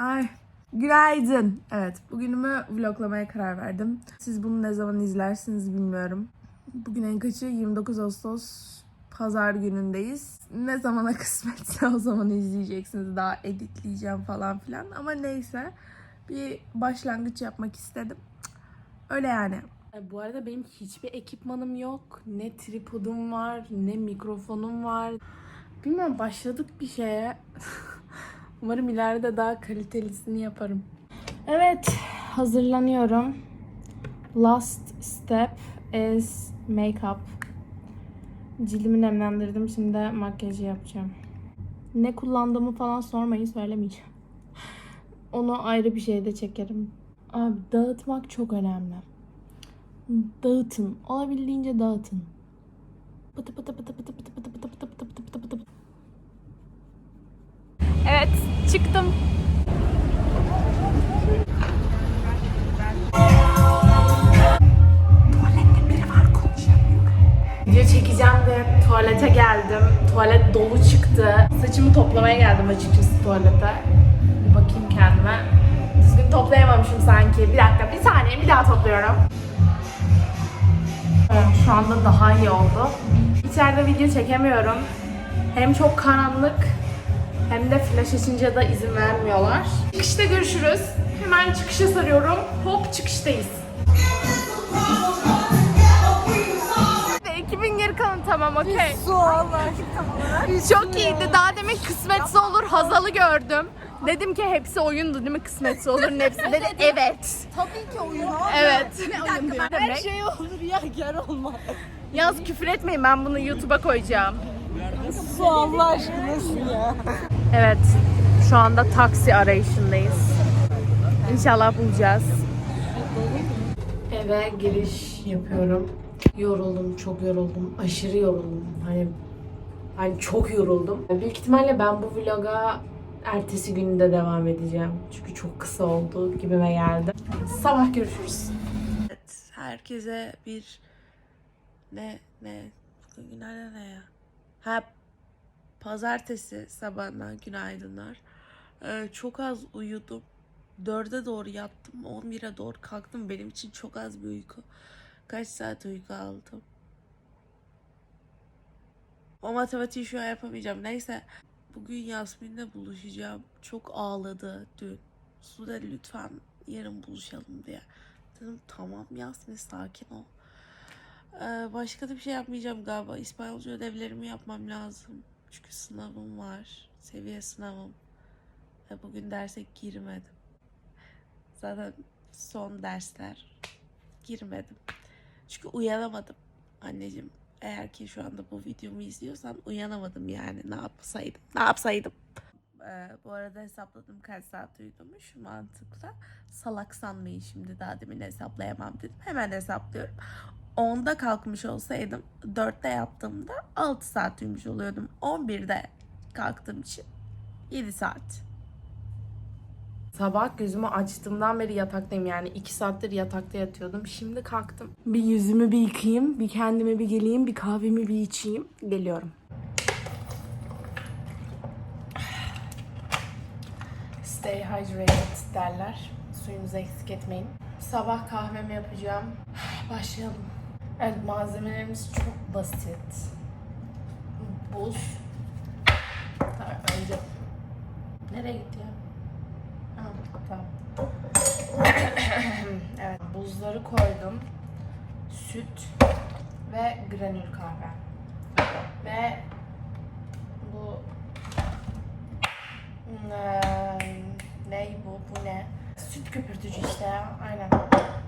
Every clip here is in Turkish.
Ay. Günaydın. Evet, bugünümü vloglamaya karar verdim. Siz bunu ne zaman izlersiniz bilmiyorum. Bugün en kaçı? 29 Ağustos Pazar günündeyiz. Ne zamana kısmetse o zaman izleyeceksiniz. Daha editleyeceğim falan filan. Ama neyse. Bir başlangıç yapmak istedim. Öyle yani. Bu arada benim hiçbir ekipmanım yok. Ne tripodum var, ne mikrofonum var. Bilmiyorum başladık bir şeye. Umarım ileride daha kalitelisini yaparım. Evet, hazırlanıyorum. Last step is makeup. Cildimi nemlendirdim. Şimdi makyajı yapacağım. Ne kullandığımı falan sormayın, söylemeyeceğim. Onu ayrı bir şeyde çekerim. Abi dağıtmak çok önemli. Dağıtın. Olabildiğince dağıtın. Pıtı pıtı pıtı pıtı pıtı pıtı pıtı pıtı pıtı pıtı pıtı pıtı. Evet, çıktım. Video çekeceğim de tuvalete geldim. Tuvalet dolu çıktı. Saçımı toplamaya geldim açıkçası tuvalete. Bir bakayım kendime. Düzgün toplayamamışım sanki. Bir dakika, bir saniye bir daha topluyorum. Evet, şu anda daha iyi oldu. İçeride video çekemiyorum. Hem çok karanlık hem de flash açınca da izin vermiyorlar. Çıkışta görüşürüz. Hemen çıkışa sarıyorum. Hop çıkıştayız. Ekibin geri kalanı tamam okey. Çok iyiydi. Daha demin kısmetse olur Hazal'ı gördüm. Dedim ki hepsi oyundu değil mi kısmetse olur hepsi dedi evet. Tabii ki oyun abi. Evet. Her şey olur ya gel olmaz. Yaz küfür etmeyin ben bunu YouTube'a koyacağım. Su Allah aşkına su ya. Evet. Şu anda taksi arayışındayız. İnşallah bulacağız. Eve giriş yapıyorum. Yoruldum, çok yoruldum. Aşırı yoruldum. Hani hani çok yoruldum. Büyük ihtimalle ben bu vloga ertesi günde devam edeceğim. Çünkü çok kısa oldu gibime geldi. Sabah görüşürüz. Evet, herkese bir ne ne bugün ne ya? Ha pazartesi sabahından günaydınlar. Ee, çok az uyudum. Dörde doğru yattım. 11'e doğru kalktım. Benim için çok az bir uyku. Kaç saat uyku aldım? O matematiği şu an yapamayacağım. Neyse. Bugün Yasmin'le buluşacağım. Çok ağladı dün. Sude lütfen yarın buluşalım diye. Dedim tamam Yasmin sakin ol. Ee, başka da bir şey yapmayacağım galiba. İspanyolca ödevlerimi yapmam lazım. Çünkü sınavım var. Seviye sınavım. Ve bugün derse girmedim. Zaten son dersler girmedim. Çünkü uyanamadım anneciğim. Eğer ki şu anda bu videomu izliyorsan uyanamadım yani. Ne yapsaydım? Ne yapsaydım? Ee, bu arada hesapladım kaç saat uyudumuş mantıklı. Salak sanmayın şimdi daha demin hesaplayamam dedim. Hemen hesaplıyorum. 10'da kalkmış olsaydım 4'te yattığımda 6 saat uyumuş oluyordum. 11'de kalktığım için 7 saat. Sabah gözümü açtığımdan beri yataktayım yani 2 saattir yatakta yatıyordum. Şimdi kalktım. Bir yüzümü bir yıkayayım, bir kendime bir geleyim, bir kahvemi bir içeyim. Geliyorum. Stay hydrated derler. Suyunuzu eksik etmeyin. Sabah kahvemi yapacağım. Başlayalım. Evet malzemelerimiz çok basit. Buz. Önce. Nereye gitti ya? Ha, tamam. evet buzları koydum. Süt ve granül kahve. Ve bu Eee, ne bu? Bu ne? Süt köpürtücü işte ya. Aynen.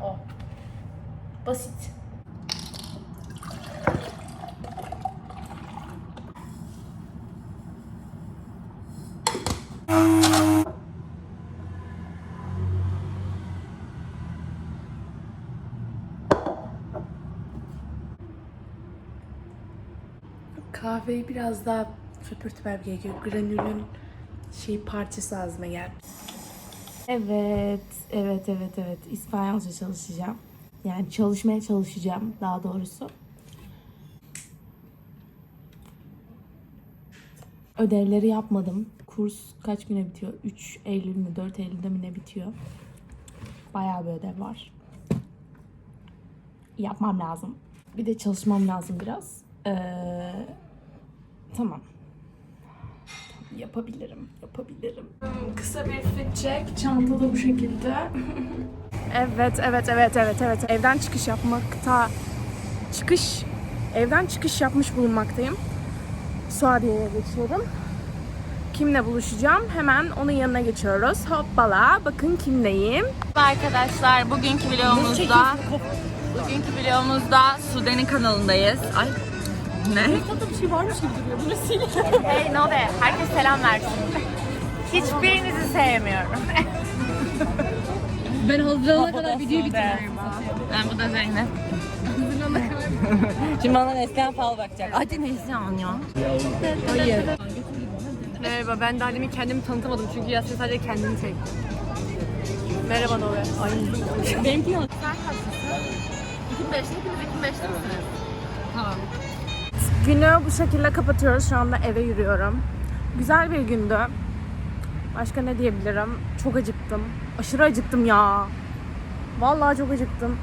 O. Basit. Kahveyi biraz daha köpürtmem gerekiyor. Granülün şey parçası ağzıma geldi. Evet, evet, evet, evet. İspanyolca çalışacağım. Yani çalışmaya çalışacağım daha doğrusu. Ödevleri yapmadım. Kurs kaç güne bitiyor? 3 Eylül mü 4 Eylül'de mi ne bitiyor? Bayağı bir ödev var. Yapmam lazım. Bir de çalışmam lazım biraz. Ee, tamam. Yapabilirim, yapabilirim. Kısa bir fit check. Çanta da bu şekilde. evet, evet, evet, evet, evet. Evden çıkış yapmakta... Çıkış... Evden çıkış yapmış bulunmaktayım. Suadiye'ye geçiyorum. Kimle buluşacağım? Hemen onun yanına geçiyoruz. Hoppala. Bakın kimleyim. Arkadaşlar bugünkü vlogumuzda bugünkü vlogumuzda Sude'nin kanalındayız. Ay ne? Tadı bir şey varmış gibi duruyor. Bunu sil. Hey Node, herkes selam versin. Hiçbirinizi sevmiyorum. Ben hazırlanana kadar videoyu bitiriyorum. Ben bu da Zeynep. Şimdi bana Neslihan fal bakacak. Hadi neyse an ya. Hayır. Merhaba, ben daha demin kendimi tanıtamadım çünkü Yasin sadece kendini çekti. Merhaba Nove. Ay. Benimki yok. Günü bu şekilde kapatıyoruz. Şu anda eve yürüyorum. Güzel bir gündü. Başka ne diyebilirim? Çok acıktım. Aşırı acıktım ya. Vallahi çok acıktım.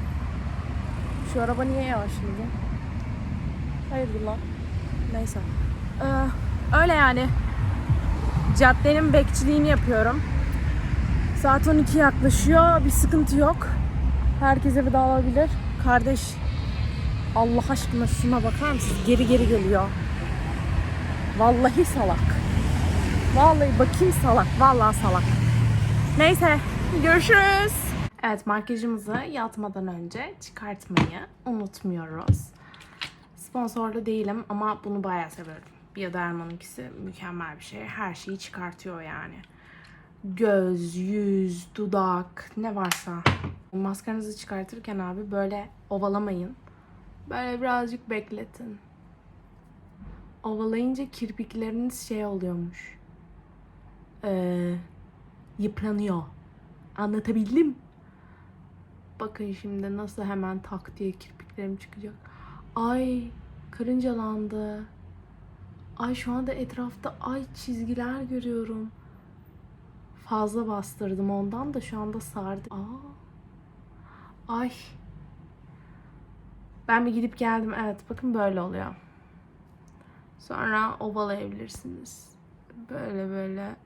Şu araba niye yavaşladı? Hayırdır lan? Neyse. Ee, öyle yani. Caddenin bekçiliğini yapıyorum. Saat 12 yaklaşıyor. Bir sıkıntı yok. Herkes eve dağılabilir. Kardeş Allah aşkına şuna bakar mısınız? Geri geri geliyor. Vallahi salak. Vallahi bakayım salak. Vallahi salak. Neyse görüşürüz. Evet makyajımızı yatmadan önce çıkartmayı unutmuyoruz. Sponsorlu değilim ama bunu bayağı seviyorum. Bioderma'nınkisi mükemmel bir şey. Her şeyi çıkartıyor yani. Göz, yüz, dudak ne varsa. Maskaranızı çıkartırken abi böyle ovalamayın. Böyle birazcık bekletin. Ovalayınca kirpikleriniz şey oluyormuş. Ee, yıpranıyor. Anlatabildim. Bakın şimdi nasıl hemen tak diye kirpiklerim çıkacak. Ay karıncalandı. Ay şu anda etrafta ay çizgiler görüyorum. Fazla bastırdım ondan da şu anda sardı. Aa. Ay. Ben bir gidip geldim. Evet bakın böyle oluyor. Sonra ovalayabilirsiniz. Böyle böyle.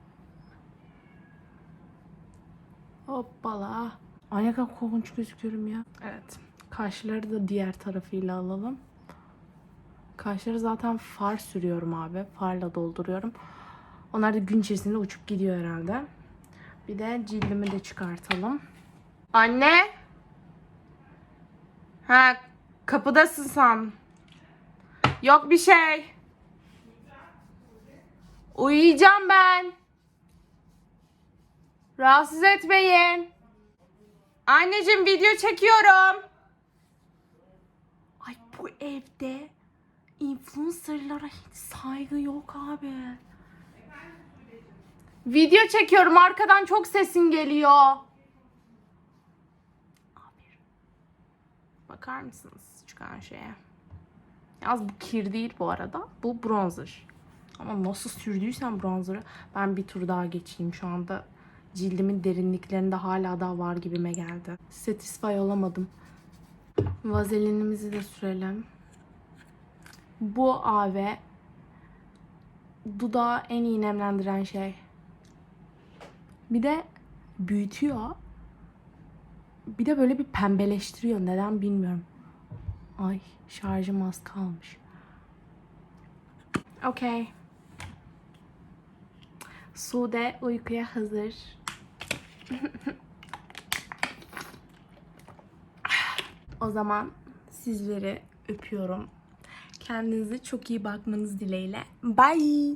Hoppala. Ay ne kadar korkunç gözüküyorum ya. Evet. Kaşları da diğer tarafıyla alalım. Kaşları zaten far sürüyorum abi. Farla dolduruyorum. Onlar da gün içerisinde uçup gidiyor herhalde. Bir de cildimi de çıkartalım. Anne! Ha kapıdasın sen. Yok bir şey. Uyuyacağım ben. Rahatsız etmeyin. Anneciğim video çekiyorum. Ay bu evde influencerlara hiç saygı yok abi. Video çekiyorum arkadan çok sesin geliyor. Bakar mısınız çıkan şeye? Yalnız bu kir değil bu arada. Bu bronzer. Ama nasıl sürdüysem bronzer'ı ben bir tur daha geçeyim. Şu anda cildimin derinliklerinde hala daha var gibime geldi. Satisfy olamadım. Vazelinimizi de sürelim. Bu abi dudağı en iyi nemlendiren şey. Bir de büyütüyor. Bir de böyle bir pembeleştiriyor. Neden bilmiyorum. Ay şarjım az kalmış. Okey. Sude uykuya hazır. o zaman sizleri öpüyorum. Kendinize çok iyi bakmanız dileğiyle. Bye.